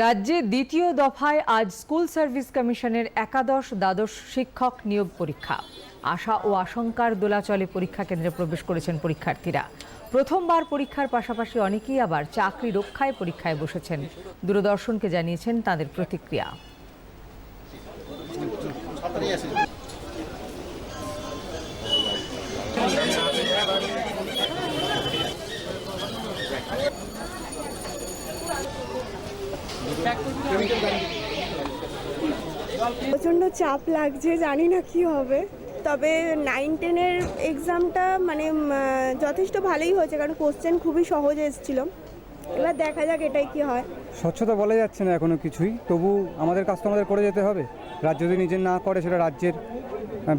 রাজ্যে দ্বিতীয় দফায় আজ স্কুল সার্ভিস কমিশনের একাদশ দ্বাদশ শিক্ষক নিয়োগ পরীক্ষা। আশা ও আশঙ্কার দোলাচলে পরীক্ষা কেন্দ্রে প্রবেশ করেছেন পরীক্ষার্থীরা। প্রথমবার পরীক্ষার পাশাপাশি অনেকেই আবার চাকরি রক্ষায় পরীক্ষায় বসেছেন। দূরদর্শনকে জানিয়েছেন তাদের প্রতিক্রিয়া। প্রচণ্ড চাপ লাগছে, জানি না কি হবে। তবে নাইন টেনের এক্সামটা মানে যথেষ্ট ভালোই হয়েছে, কারণ কোশ্চেন খুবই সহজ এসেছিল। এবার দেখা যাক এটাই কি হয়। স্বচ্ছতা বলা যাচ্ছে না এখনও কিছুই। তবু আমাদের কাজ তো আমাদের করে যেতে হবে। রাজ্য যদি নিজের না করে, সেটা রাজ্যের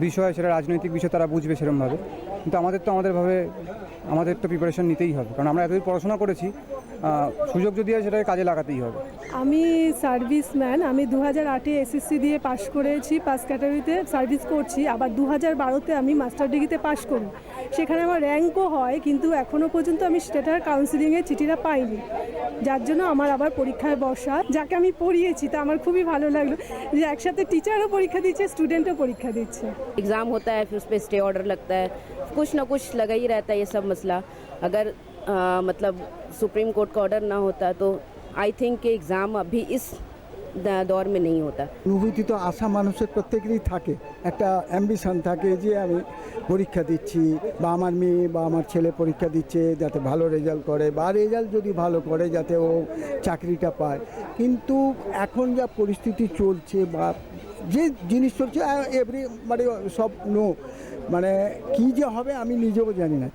বিষয়, সেটা রাজনৈতিক বিষয়, তারা বুঝবে সেরকমভাবে কিন্তু আমাদের তো আমাদেরভাবে আমাদের তো প্রিপারেশন নিতেই হবে। কারণ আমরা এতদিন পড়াশোনা করেছি সুযোগ যদি হয় সেটাকে কাজে লাগাতেই হবে। আমি সার্ভিসম্যান আমি দু হাজার আটে এসএসসি দিয়ে পাশ করেছি পাস ক্যাটাগরিতে সার্ভিস করছি আবার দু হাজার বারোতে আমি মাস্টার ডিগ্রিতে পাশ করি। সেখানে আমার র্যাঙ্কও হয় কিন্তু এখনও পর্যন্ত আমি স্টেটার কাউন্সিলিংয়ের চিঠিটা পাইনি। যার জন্য আমার আবার পরীক্ষায় বসা যাকে আমি পড়িয়েছি তা আমার খুবই ভালো লাগল। যে একসাথে টিচারও পরীক্ষা দিচ্ছে স্টুডেন্টও পরীক্ষা দিচ্ছে। এক্সাম হতা স্টে অর্ডার লাগতা कुछ ना कुछ लगा ही रहता है ये सब मसला। अगर आ, मतलब सुप्रीम कोर्ट का ऑर्डर ना होता तो आई थिंक कि एग्ज़ाम अभी इस द- दौर में नहीं होता অনুভূতি তো আশা মানুষের প্রত্যেকেরই থাকে একটা অ্যাম্বিশন থাকে যে আমি পরীক্ষা দিচ্ছি বা আমার মেয়ে বা আমার ছেলে পরীক্ষা দিচ্ছে যাতে ভালো রেজাল্ট করে বা রেজাল্ট যদি ভালো করে যাতে ও চাকরিটা পায় কিন্তু এখন যা পরিস্থিতি চলছে বা যে জিনিস চলছে এভরি মানে সব নো মানে কী যে হবে আমি নিজেও জানি না